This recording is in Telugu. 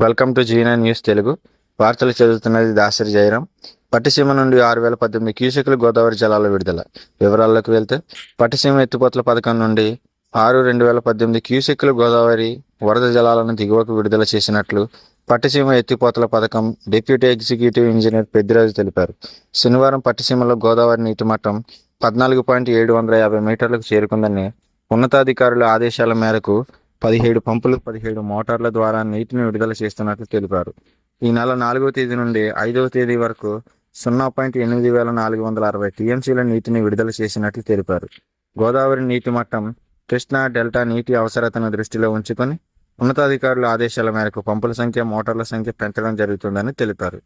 Welcome to Jeena news Telugu. వార్తలు చదువుతున్నది దాసరి జయరాం. పట్టిసీమ నుండి ఆరు వేల పద్దెనిమిది క్యూసెక్లు గోదావరి జలాల విడుదల. వివరాల్లోకి వెళ్తే పట్టిసీమ ఎత్తిపోతల పథకం నుండి ఆరు రెండు వేల పద్దెనిమిది క్యూసెక్లు గోదావరి వరద జలాలను దిగువకు విడుదల చేసినట్లు పట్టిసీమ ఎత్తిపోతల పథకం డిప్యూటీ ఎగ్జిక్యూటివ్ ఇంజనీర్ పెద్దిరాజు తెలిపారు. శనివారం పట్టిసీమలో గోదావరి నీటి మట్టం పద్నాలుగు పాయింట్ ఏడు వందల యాభై మీటర్లకు చేరుకుందని ఉన్నతాధికారుల ఆదేశాల మేరకు పదిహేడు పంపులు పదిహేడు మోటార్ల ద్వారా నీటిని విడుదల చేస్తున్నట్లు తెలిపారు. ఈ నెల నాలుగో తేదీ నుండి ఐదవ తేదీ వరకు సున్నా పాయింట్ ఎనిమిది వేల నాలుగు వందల అరవై టీఎంసీల నీటిని విడుదల చేసినట్లు తెలిపారు. గోదావరి నీటి మట్టం కృష్ణా డెల్టా నీటి అవసరతను దృష్టిలో ఉంచుకొని ఉన్నతాధికారుల ఆదేశాల మేరకు పంపుల సంఖ్య మోటార్ల సంఖ్య పెంచడం జరుగుతుందని తెలిపారు.